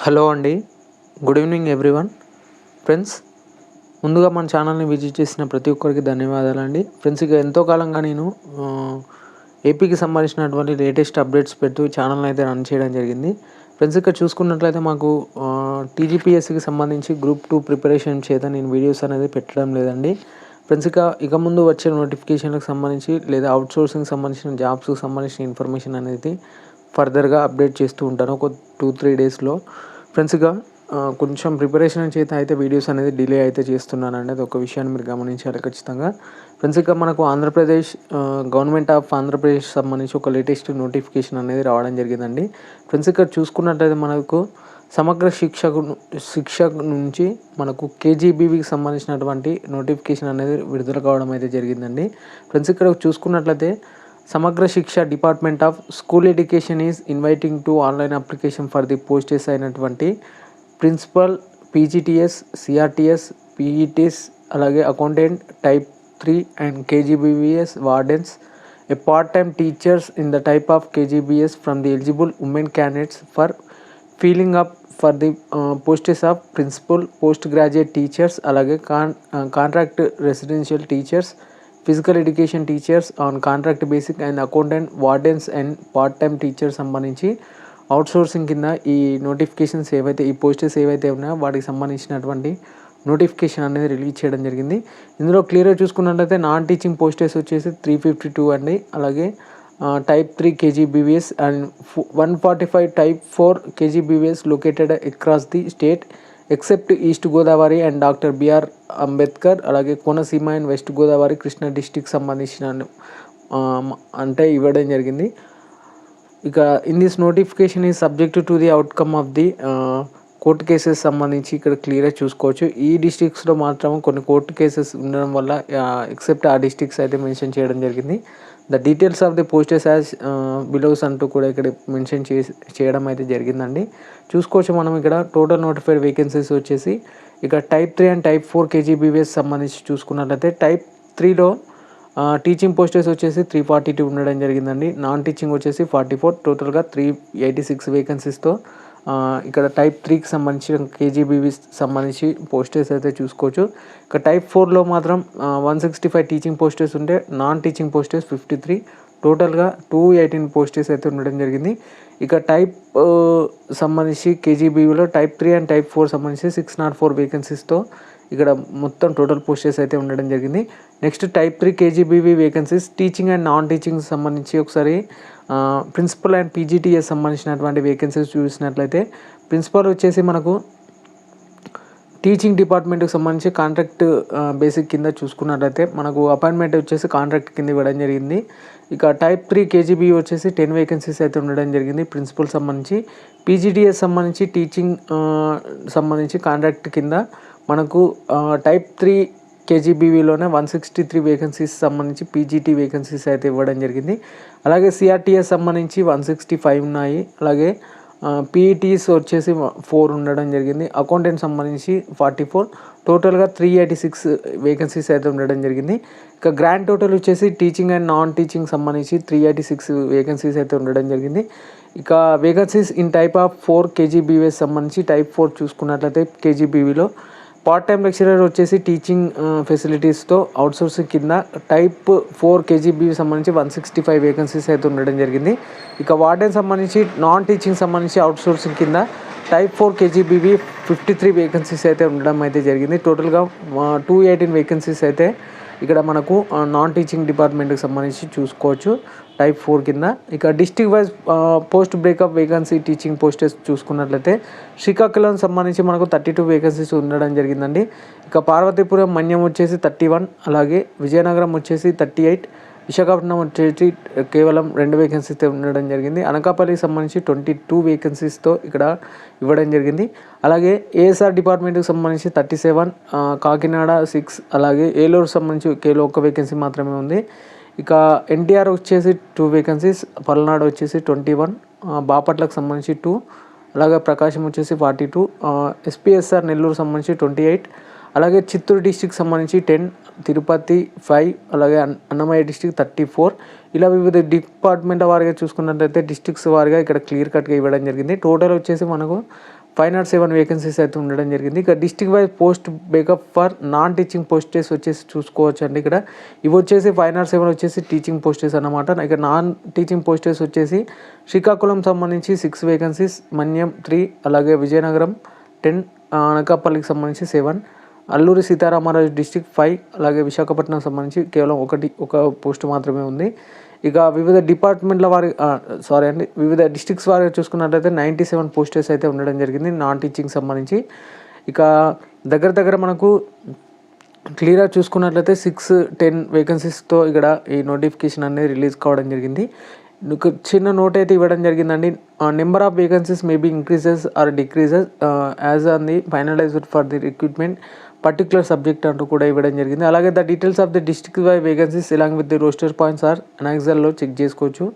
Hello అండి. Good evening everyone. Friends ముందుగా మన ఛానల్ని విజిట్ చేసిన ప్రతి ఒక్కరికి ధన్యవాదాలు అండి ఫ్రెండ్స్ ఇక ఎంతో కాలంగా నేను ఏపీకి సంబంధించినటువంటి లేటెస్ట్ అప్డేట్స్ పెడుతూ ఛానల్ని అయితే రన్ చేయడం జరిగింది. ఫ్రెండ్స్ ఇక్కడ చూసుకున్నట్లయితే మాకు టీజీపీఎస్సికి సంబంధించి గ్రూప్ టూ ప్రిపరేషన్ చేత నేను వీడియోస్ అనేది పెట్టడం లేదండి. ఫ్రెండ్స్ ఇక ఇక ముందు వచ్చే నోటిఫికేషన్లకు సంబంధించి లేదా అవుట్సోర్సింగ్ సంబంధించిన జాబ్స్కి సంబంధించిన ఇన్ఫర్మేషన్ అనేది ఫర్దర్గా అప్డేట్ చేస్తూ ఉంటాను. ఒక టూ త్రీ డేస్లో ఫ్రెండ్స్గా కొంచెం ప్రిపరేషన్ చేత అయితే వీడియోస్ అనేది డిలే అయితే చేస్తున్నాను అనేది ఒక విషయాన్ని మీరు గమనించాలి ఖచ్చితంగా. ఫ్రెండ్స్ ఇక మనకు ఆంధ్రప్రదేశ్ గవర్నమెంట్ ఆఫ్ ఆంధ్రప్రదేశ్ సంబంధించి ఒక లేటెస్ట్ నోటిఫికేషన్ అనేది రావడం జరిగిందండి. ఫ్రెండ్స్ ఇక్కడ చూసుకున్నట్లయితే మనకు సమగ్ర శిక్షకు శిక్ష నుంచి మనకు కేజీబీవీకి సంబంధించినటువంటి నోటిఫికేషన్ అనేది విడుదల కావడం అయితే జరిగిందండి. ఫ్రెండ్స్ ఇక్కడ చూసుకున్నట్లయితే Samagra Shiksha department of school education is inviting to online application for the posts అయినటువంటి ప్రిన్సిపల్ పీజీటీఎస్ సిఆర్టీఎస్ పీఈటీస్ అలాగే accountant type three and KGBVs wardens a part time teachers in the type of KGBS from the eligible women candidates for filling up for the posts of principal post graduate teachers అలాగే con contract residential teachers physical education teachers on contract basic and accountant wardens and part time teachers సంబంధించి outsourcing కింద ఈ notifications ఏవైతే ఈ posts ఏవైతే ఉన్నాయో వాటికి సంబంధించినటువంటి నోటిఫికేషన్ అనేది రిలీజ్ చేయడం జరిగింది. ఇందులో క్లియర్గా చూసుకున్నట్లయితే నాన్ టీచింగ్ పోస్టెస్ వచ్చేసి త్రీ ఫిఫ్టీ టూ అండి. అలాగే type three KGBVs and one forty five type four KGBVs located across the state except east Godavari and doctor B R Ambedkar అలాగే Konaseema and west Godavari Krishna district సంబంధించిన అంటే ఇవ్వడం జరిగింది. ఇక in this notification ఈ subject to the outcome of the court cases సంబంధించి ఇక్కడ క్లియర్గా చూసుకోవచ్చు. ఈ డిస్ట్రిక్ట్స్లో మాత్రం కొన్ని కోర్టు కేసెస్ ఉండడం వల్ల ఎక్సెప్ట్ ఆ డిస్ట్రిక్ట్స్ అయితే మెన్షన్ చేయడం జరిగింది. The details of the posts as below అంటూ కూడా ఇక్కడ మెన్షన్ చేసి చేయడం అయితే జరిగిందండి. చూసుకోవచ్చు మనం ఇక్కడ టోటల్ నోటిఫైడ్ వేకెన్సీస్ వచ్చేసి ఇక type three and type four KGBVs సంబంధించి చూసుకున్నట్లయితే టైప్ త్రీలో టీచింగ్ పోస్టెస్ వచ్చేసి త్రీ ఫార్టీ టూ ఉండడం జరిగిందండి. నాన్ టీచింగ్ వచ్చేసి ఫార్టీ ఫోర్ టోటల్గా త్రీ ఎయిటీ సిక్స్ వేకెన్సీస్తో ఇక్కడ టైప్ త్రీకి సంబంధించి కేజీబీవీ సంబంధించి పోస్టర్స్ అయితే చూసుకోవచ్చు. ఇక టైప్ ఫోర్లో మాత్రం one sixty five teaching posters ఉంటే non teaching posters fifty three టోటల్గా టూ ఎయిటీన్ పోస్టర్స్ అయితే ఉండడం జరిగింది. ఇక టైప్ సంబంధించి కేజీబీవీలో type three and type four సంబంధించి సిక్స్ నాట్ ఫోర్ వేకెన్సీస్తో ఇక్కడ మొత్తం టోటల్ పోస్టెస్ అయితే ఉండడం జరిగింది. Next type three KGBV vacancies teaching and non teaching సంబంధించి ఒకసారి ప్రిన్సిపల్ అండ్ పీజీటీఎస్ సంబంధించినటువంటి వేకెన్సీస్ చూసినట్లయితే ప్రిన్సిపల్ వచ్చేసి మనకు టీచింగ్ డిపార్ట్మెంట్కి సంబంధించి కాంట్రాక్ట్ బేసిక్ కింద చూసుకున్నట్లయితే మనకు అపాయింట్మెంట్ వచ్చేసి కాంట్రాక్ట్ కింద ఇవ్వడం జరిగింది. ఇక టైప్ త్రీ కేజీబీ వచ్చేసి టెన్ వేకెన్సీస్ అయితే ఉండడం జరిగింది ప్రిన్సిపల్ సంబంధించి. పీజీటీఎస్ సంబంధించి టీచింగ్ సంబంధించి కాంట్రాక్ట్ కింద మనకు టైప్ త్రీ కేజీబీవీలోనే వన్ సిక్స్టీ త్రీ వేకెన్సీస్ సంబంధించి పీజీటీ వేకెన్సీస్ అయితే ఇవ్వడం జరిగింది. అలాగే సిఆర్టీఎస్ సంబంధించి వన్ సిక్స్టీ ఫైవ్ ఉన్నాయి. అలాగే పీఈటీస్ వచ్చేసి ఫోర్ ఉండడం జరిగింది. అకౌంటెంట్ సంబంధించి ఫార్టీ ఫోర్ టోటల్గా త్రీ ఎయిటీ సిక్స్ వేకెన్సీస్ అయితే ఉండడం జరిగింది. ఇక గ్రాండ్ టోటల్ వచ్చేసి టీచింగ్ అండ్ నాన్ టీచింగ్ సంబంధించి త్రీ ఎయిటీ సిక్స్ వేకెన్సీస్ అయితే ఉండడం జరిగింది. ఇక vacancies in type of four KGBVs సంబంధించి టైప్ ఫోర్ చూసుకున్నట్లయితే కేజీబీవీలో పార్ట్ టైం లెక్చరర్ వచ్చేసి టీచింగ్ ఫెసిలిటీస్తో అవుట్సోర్సింగ్ కింద టైప్ ఫోర్ కేజీబీకి సంబంధించి వన్ సిక్స్టీ ఫైవ్ వేకెన్సీస్ అయితే ఉండడం జరిగింది. ఇక వార్డెన్ సంబంధించి నాన్ టీచింగ్ సంబంధించి అవుట్సోర్సింగ్ కింద type four KGBV fifty three vacancies అయితే ఉండడం అయితే జరిగింది. టోటల్గా టూ ఎయిటీన్ వేకెన్సీస్ అయితే ఇక్కడ మనకు నాన్ టీచింగ్ డిపార్ట్మెంట్కి సంబంధించి చూసుకోవచ్చు. టైప్ ఫోర్ కింద. ఇక district wise post breakup vacancy teaching posts చూసుకున్నట్లయితే శ్రీకాకుళం సంబంధించి మనకు థర్టీ టూ వేకెన్సీస్ ఉండడం జరిగిందండి. ఇక పార్వతీపురం మన్యం వచ్చేసి థర్టీ వన్ అలాగే విజయనగరం వచ్చేసి థర్టీ ఎయిట్ విశాఖపట్నం వచ్చేసి కేవలం రెండు వేకెన్సీస్ ఉండడం జరిగింది. అనకాపల్లికి సంబంధించి ట్వంటీ టూ వేకెన్సీస్తో ఇక్కడ ఇవ్వడం జరిగింది. అలాగే ఏఎస్ఆర్ డిపార్ట్మెంట్కి సంబంధించి థర్టీ సెవెన్ కాకినాడ సిక్స్ అలాగే ఏలూరు సంబంధించి కేలో ఒక వేకెన్సీ మాత్రమే ఉంది. ఇక ఎన్టీఆర్ వచ్చేసి టూ వేకెన్సీస్ పల్నాడు వచ్చేసి ట్వంటీ వన్ బాపట్లకు సంబంధించి టూ అలాగే ప్రకాశం వచ్చేసి ఫార్టీ టూ ఎస్పీఎస్ఆర్ నెల్లూరు సంబంధించి ట్వంటీ ఎయిట్ అలాగే చిత్తూరు డిస్టిక్ సంబంధించి టెన్ తిరుపతి ఫైవ్ అలాగే అన్- అన్నమయ్య డిస్టిక్ థర్టీ ఫోర్ ఇలా వివిధ డిపార్ట్మెంట్ వారిగా చూసుకున్నట్లయితే డిస్ట్రిక్ట్స్ వారిగా ఇక్కడ క్లియర్ కట్గా ఇవ్వడం జరిగింది. టోటల్ వచ్చేసి మనకు ఫైవ్ నాట్ సెవెన్ వేకెన్సీస్ అయితే ఉండడం జరిగింది. ఇక district wise post breakup for non teaching posts వచ్చేసి చూసుకోవచ్చు అండి ఇక్కడ. ఇవి వచ్చేసి ఫైవ్ నాట్ సెవెన్ వచ్చేసి టీచింగ్ పోస్టెస్ అన్నమాట. ఇక నాన్ టీచింగ్ పోస్టెస్ వచ్చేసి శ్రీకాకుళం సంబంధించి సిక్స్ వేకెన్సీస్ మన్యం త్రీ అలాగే విజయనగరం టెన్ అనకాపల్లికి సంబంధించి seven Alluri Sitaramaraju district five అలాగే విశాఖపట్నం సంబంధించి కేవలం ఒకటి ఒక పోస్ట్ మాత్రమే ఉంది. ఇక వివిధ డిపార్ట్మెంట్ల వారి సారీ అండి వివిధ డిస్ట్రిక్ట్స్ వారి చూసుకున్నట్లయితే నైంటీ సెవెన్ పోస్టర్స్ అయితే ఉండడం జరిగింది నాన్ టీచింగ్ సంబంధించి. ఇక దగ్గర దగ్గర మనకు క్లియర్గా చూసుకున్నట్లయితే సిక్స్ టెన్ వేకెన్సీస్తో ఇక్కడ ఈ నోటిఫికేషన్ అనేది రిలీజ్ కావడం జరిగింది. చిన్న నోట్ అయితే ఇవ్వడం జరిగిందండి number of vacancies maybe increases or decreases as on the finalized for the recruitment. Particular subject అంటూ కూడా ఇవ్వడం జరిగింది. అలాగే the details of the district wise vacancies along with the roster points are ఎనాక్సల్లో check చేసుకోవచ్చు.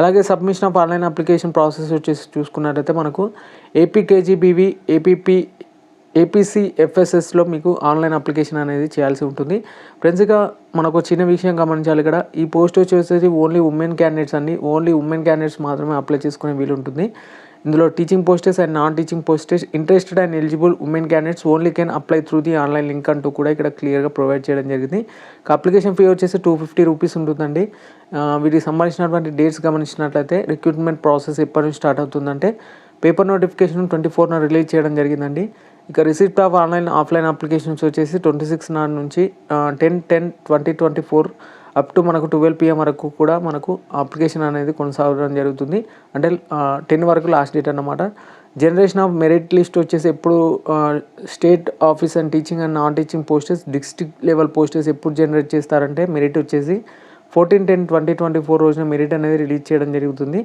అలాగే submission of online application process వచ్చేసి చూసుకున్నట్టయితే మనకు ఏపీకేజీబీవీ ఏపీపీ ఏపీసీ ఎఫ్ఎస్ఎస్లో మీకు ఆన్లైన్ అప్లికేషన్ అనేది చేయాల్సి ఉంటుంది. ఫ్రెండ్స్ ఇక మనకు చిన్న విషయం గమనించాలి ఇక్కడ. ఈ పోస్ట్ వచ్చేసి ఓన్లీ ఉమెన్ క్యాండిడేట్స్ అండి. ఓన్లీ ఉమెన్ క్యాండిడేట్స్ మాత్రమే అప్లై చేసుకునే వీలు ఉంటుంది. ఇందులో teaching posts and non teaching posts interested and eligible women candidates only can apply through the online link అంటూ కూడా ఇక్కడ క్లియర్గా ప్రొవైడ్ చేయడం జరిగింది. అప్లికేషన్ ఫీ వచ్చేసి టూ ఫిఫ్టీ రూపీస్ ఉంటుందండి. వీటికి సంబంధించినటువంటి డేట్స్ గమనించినట్లయితే రిక్రూట్మెంట్ ప్రాసెస్ ఎప్పటి నుంచి స్టార్ట్ అవుతుందంటే పేపర్ నోటిఫికేషన్ ట్వంటీ ఫోర్న రిలీజ్ చేయడం జరిగిందండి. ఇక receipt of online offline applications వచ్చేసి ట్వంటీ సిక్స్ నాడు నుంచి ten ten twenty twenty four up to మనకు ట్వెల్వ్ పిఎం వరకు కూడా మనకు అప్లికేషన్ అనేది కొనసాగడం జరుగుతుంది. అంటే టెన్ వరకు లాస్ట్ డేట్ అన్నమాట. జనరేషన్ ఆఫ్ మెరిట్ లిస్ట్ వచ్చేసి ఎప్పుడు state office and teaching and non teaching posts district level posts ఎప్పుడు జనరేట్ చేస్తారంటే మెరిట్ వచ్చేసి fourteen ten twenty twenty four రోజున మెరిట్ అనేది రిలీజ్ చేయడం జరుగుతుంది.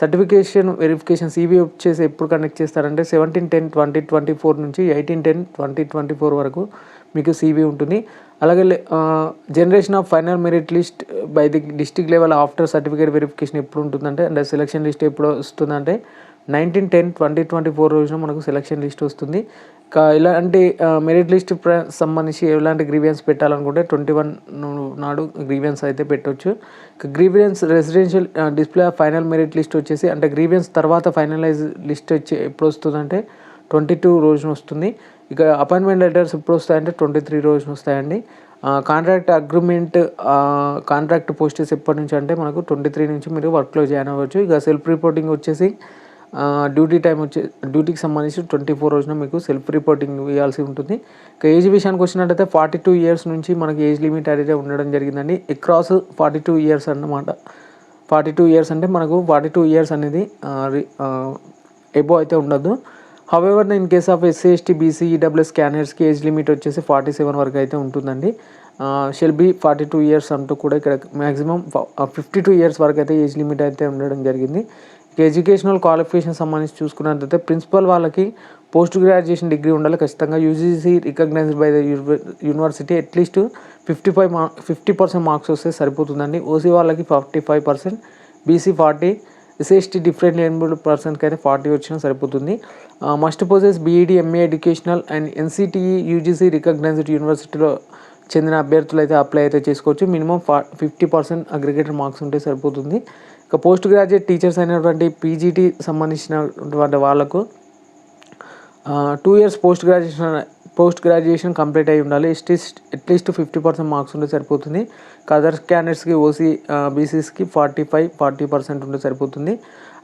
సర్టిఫికేషన్ వెరిఫికేషన్ సీవీ వచ్చేసి ఎప్పుడు కండక్ట్ చేస్తారంటే seventeen ten twenty twenty four నుంచి eighteen ten twenty twenty four వరకు మీకు సీవీ ఉంటుంది. అలాగే generation of final merit list by the district level after certificate verification ఎప్పుడు ఉంటుందంటే అంటే సెలక్షన్ లిస్ట్ ఎప్పుడు వస్తుందంటే nineteen ten twenty twenty four రోజున మనకు సెలక్షన్ లిస్ట్ వస్తుంది. ఇలాంటి మెరిట్ లిస్ట్ సంబంధించి ఎలాంటి గ్రీవియన్స్ పెట్టాలనుకుంటే ట్వంటీ వన్ నాడు గ్రీవియన్స్ అయితే పెట్టవచ్చు grievances residential display of final merit list వచ్చేసి అంటే గ్రీవియన్స్ తర్వాత ఫైనలైజ్ లిస్ట్ వచ్చి ఎప్పుడు వస్తుందంటే ట్వంటీ టూ రోజున వస్తుంది. ఇక అపాయింట్మెంట్ లెటర్స్ ఎప్పుడు వస్తాయంటే ట్వంటీ త్రీ రోజున వస్తాయండి కాంట్రాక్ట్ అగ్రిమెంట్ కాంట్రాక్ట్ పోస్టెస్ ఎప్పటి నుంచి అంటే మనకు ట్వంటీ త్రీ నుంచి మీరు వర్క్లో జాయిన్ అవ్వచ్చు. ఇక సెల్ఫ్ రిపోర్టింగ్ వచ్చేసి డ్యూటీ టైం వచ్చే డ్యూటీకి సంబంధించి ట్వంటీ ఫోర్ రోజున మీకు సెల్ఫ్ రిపోర్టింగ్ ఇవ్వాల్సి ఉంటుంది. ఇక ఏజ్ విషయానికి వచ్చినట్టయితే ఫార్టీ టూ ఇయర్స్ నుంచి మనకి ఏజ్ లిమిట్ అనేది ఉండడం జరిగిందండి. అక్రాస్ ఫార్టీ టూ ఇయర్స్ అన్నమాట. ఫార్టీ టూ ఇయర్స్ అంటే మనకు ఫార్టీ టూ ఇయర్స్ అనేది ఎబో అయితే ఉండదు. However in case of SC ST BC EWS క్యానర్స్కి age limit వచ్చేసి ఫార్టీ సెవెన్ వరకు అయితే ఉంటుందండి. Shall be forty two years అంటూ కూడా ఇక్కడ మ్యాక్సిమం ఫిఫ్టీ టూ ఇయర్స్ వరకు అయితే ఏజ్ లిమిట్ అయితే ఉండడం జరిగింది. ఎడ్యుకేషనల్ క్వాలిఫికేషన్ సంబంధించి చూసుకున్నట్లయితే ప్రిన్సిపల్ వాళ్ళకి పోస్ట్ గ్రాడ్యుయేషన్ డిగ్రీ ఉండాలి. ఖచ్చితంగా UGC recognised by the university at least fifty five mark fifty percent marks వస్తే సరిపోతుందండి. ఓసీ వాళ్ళకి forty five percent BC forty S S T different enabled పర్సన్కి అయితే ఫార్టీ వచ్చినా సరిపోతుంది. Must possess B Ed M A educational and NCTE UGC recognised యూనివర్సిటీలో చెందిన అభ్యర్థులు అయితే అప్లై అయితే చేసుకోవచ్చు. మినిమం ఫా ఫిఫ్టీ పర్సెంట్ అగ్రిగేటెడ్ మార్క్స్ ఉంటే సరిపోతుంది. ఇక పోస్ట్ గ్రాడ్యుయేట్ టీచర్స్ అయినటువంటి పీజీటీ సంబంధించినటువంటి వాళ్ళకు two years post graduation post graduation complete అయి ఉండాలి. At least at least fifty percent marks ఉంటే సరిపోతుంది. అదర్ క్యాండిడేట్స్కి ఓసీ బీసీస్కి ఫార్టీ ఫైవ్ ఫార్టీ పర్సెంట్ ఉంటే సరిపోతుంది.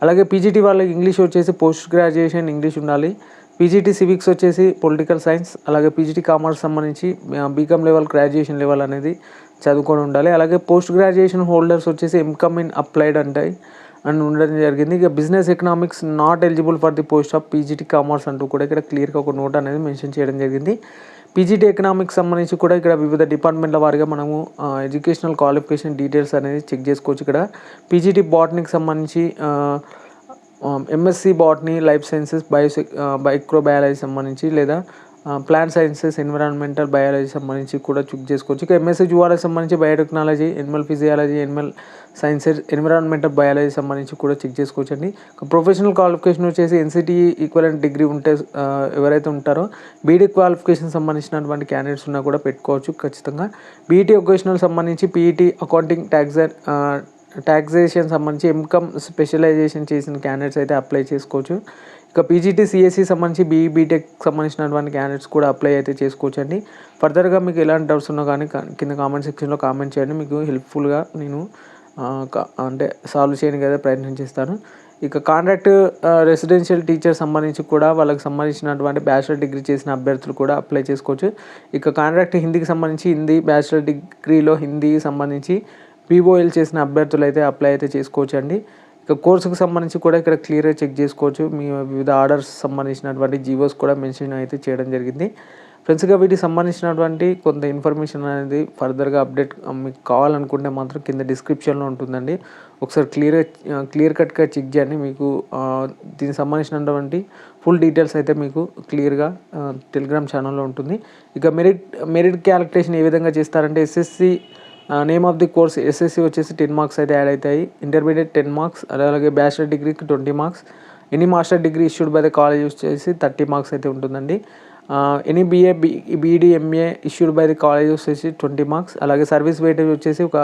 అలాగే పీజీటీ వాళ్ళకి ఇంగ్లీష్ వచ్చేసి పోస్ట్ గ్రాడ్యుయేషన్ ఇంగ్లీష్ ఉండాలి పీజీటీ సివిక్స్ వచ్చేసి పొలిటికల్ సైన్స్ అలాగే పీజీటీ కామర్స్ సంబంధించి B Com level graduation level అనేది చదువుకొని ఉండాలి. అలాగే పోస్ట్ గ్రాడ్యుయేషన్ హోల్డర్స్ వచ్చేసి ఎంకమ్ ఇన్ అప్లైడ్ అంటాయి అండ్ ఉండడం జరిగింది. ఇక business economics not eligible for the post of PGT commerce అంటూ కూడా ఇక్కడ క్లియర్గా ఒక నోట్ అనేది మెన్షన్ చేయడం జరిగింది. పీజీటీ ఎకనామిక్స్ సంబంధించి కూడా ఇక్కడ వివిధ డిపార్ట్మెంట్ల వారిగా మనము ఎడ్యుకేషనల్ క్వాలిఫికేషన్ డీటెయిల్స్ అనేది చెక్ చేసుకోవచ్చు ఇక్కడ. పీజీటీ బాటనీకి సంబంధించి MSc botany life sciences bio microbiology సంబంధించి లేదా ప్లాంట్ సైన్సెస్ ఎన్విరాన్మెంటల్ బయాలజీ సంబంధించి కూడా చెక్ చేసుకోవచ్చు. ఇక ఎంఎస్సీ జువాలజీ సంబంధించి biotechnology animal physiology animal sciences environmental biology సంబంధించి కూడా చెక్ చేసుకోవచ్చు అండి ప్రొఫెషనల్ క్వాలిఫికేషన్ వచ్చేసి ఎన్సిటీ ఈక్వలెంట్ డిగ్రీ ఉంటే ఎవరైతే ఉంటారో బీడీ క్వాలిఫికేషన్ సంబంధించినటువంటి క్యాండిడేట్స్ ఉన్నా కూడా పెట్టుకోవచ్చు ఖచ్చితంగా. బీఈటీ ఒకేషనల్ సంబంధించి పీఈటీ అకౌంటింగ్ ట్యాక్స్ ట్యాక్సేషన్ సంబంధించి ఇన్కమ్ స్పెషలైజేషన్ చేసిన క్యాండిడేట్స్ అయితే అప్లై చేసుకోవచ్చు. ఇక పీజీటీ సిఎస్సి సంబంధించి బీఈ బీటెక్ సంబంధించినటువంటి క్యాండిడేట్స్ కూడా అప్లై అయితే చేసుకోవచ్చండి. ఫర్దర్గా మీకు ఎలాంటి డౌట్స్ ఉన్నా కానీ కింద కామెంట్ సెక్షన్లో కామెంట్ చేయండి. మీకు హెల్ప్ఫుల్గా నేను అంటే సాల్వ్ చేయడానికి అయితే ప్రయత్నం చేస్తాను. ఇక కాంట్రాక్ట్ రెసిడెన్షియల్ టీచర్ సంబంధించి కూడా వాళ్ళకి సంబంధించినటువంటి బ్యాచిలర్ డిగ్రీ చేసిన అభ్యర్థులు కూడా అప్లై చేసుకోవచ్చు. ఇక కాంట్రాక్ట్ హిందీకి సంబంధించి హిందీ బ్యాచిలర్ డిగ్రీలో హిందీకి సంబంధించి పీఓఎల్ చేసిన అభ్యర్థులు అయితే అప్లై అయితే చేసుకోవచ్చు అండి ఇక కోర్సుకు సంబంధించి కూడా ఇక్కడ క్లియర్గా చెక్ చేసుకోవచ్చు. మీ వివిధ ఆర్డర్స్ సంబంధించినటువంటి జీవోస్ కూడా మెన్షన్ అయితే చేయడం జరిగింది. ఫ్రెండ్స్గా వీటికి సంబంధించినటువంటి కొంత ఇన్ఫర్మేషన్ అనేది ఫర్దర్గా అప్డేట్ మీకు కావాలనుకుంటే మాత్రం కింద డిస్క్రిప్షన్లో ఉంటుందండి. ఒకసారి క్లియర్గా క్లియర్ కట్గా చెక్ చేయండి. మీకు దీనికి సంబంధించినటువంటి ఫుల్ డీటెయిల్స్ అయితే మీకు క్లియర్గా టెలిగ్రామ్ ఛానల్లో ఉంటుంది. ఇక మెరిట్ మెరిట్ క్యాలిక్యులేషన్ ఏ విధంగా చేస్తారంటే SSC name of the course SSC వచ్చేసి టెన్ మార్క్స్ అయితే యాడ్ అవుతాయి. ఇంటర్మీడియట్ టెన్ మార్క్స్ అలాగే బ్యాచిలర్ డిగ్రీకి twenty marks any master degree issued by the college వచ్చేసి థర్టీ మార్క్స్ అయితే ఉంటుందండి. Any BA B BEd MA issued by the college వచ్చేసి twenty marks అలాగే సర్వీస్ వెయిటేజ్ వచ్చేసి ఒక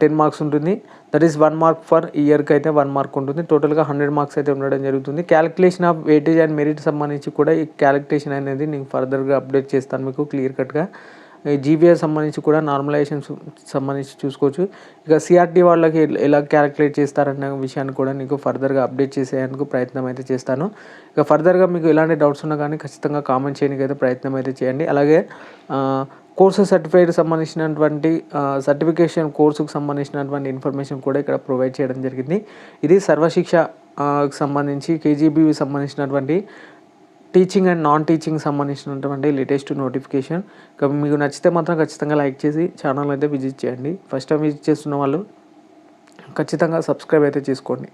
టెన్ మార్క్స్ ఉంటుంది. That is one mark for ఇయర్కి అయితే వన్ మార్క్ ఉంటుంది. టోటల్గా హండ్రెడ్ మార్క్స్ అయితే ఉండడం జరుగుతుంది. Calculation of weightage and merit సంబంధించి కూడా ఈ క్యాలిక్యులేషన్ అనేది నేను ఫర్దర్గా అప్డేట్ చేస్తాను మీకు క్లియర్ కట్గా జీబీఎస్ సంబంధించి కూడా నార్మలైజేషన్ సంబంధించి చూసుకోవచ్చు. ఇక సిఆర్టీ వాళ్ళకి ఎలా క్యాలిక్యులేట్ చేస్తారన్న విషయాన్ని కూడా నీకు ఫర్దర్గా అప్డేట్ చేసేందుకు ప్రయత్నం అయితే చేస్తాను. ఇక ఫర్దర్గా మీకు ఎలాంటి డౌట్స్ ఉన్నా కానీ ఖచ్చితంగా కామెంట్ చేయడానికి అయితే ప్రయత్నం అయితే చేయండి. అలాగే కోర్సు సర్టిఫైడ్ సంబంధించినటువంటి సర్టిఫికేషన్ కోర్సుకు సంబంధించినటువంటి ఇన్ఫర్మేషన్ కూడా ఇక్కడ ప్రొవైడ్ చేయడం జరిగింది. ఇది సర్వశిక్ష సంబంధించి కేజీబీవి సంబంధించినటువంటి టీచింగ్ అండ్ నాన్ టీచింగ్ సంబంధించినటువంటి లేటెస్ట్ నోటిఫికేషన్ మీకు నచ్చితే మాత్రం ఖచ్చితంగా లైక్ చేసి ఛానల్ అయితే విజిట్ చేయండి. ఫస్ట్ టైం విజిట్ చేస్తున్న వాళ్ళు ఖచ్చితంగా సబ్స్క్రైబ్ అయితే చేసుకోండి.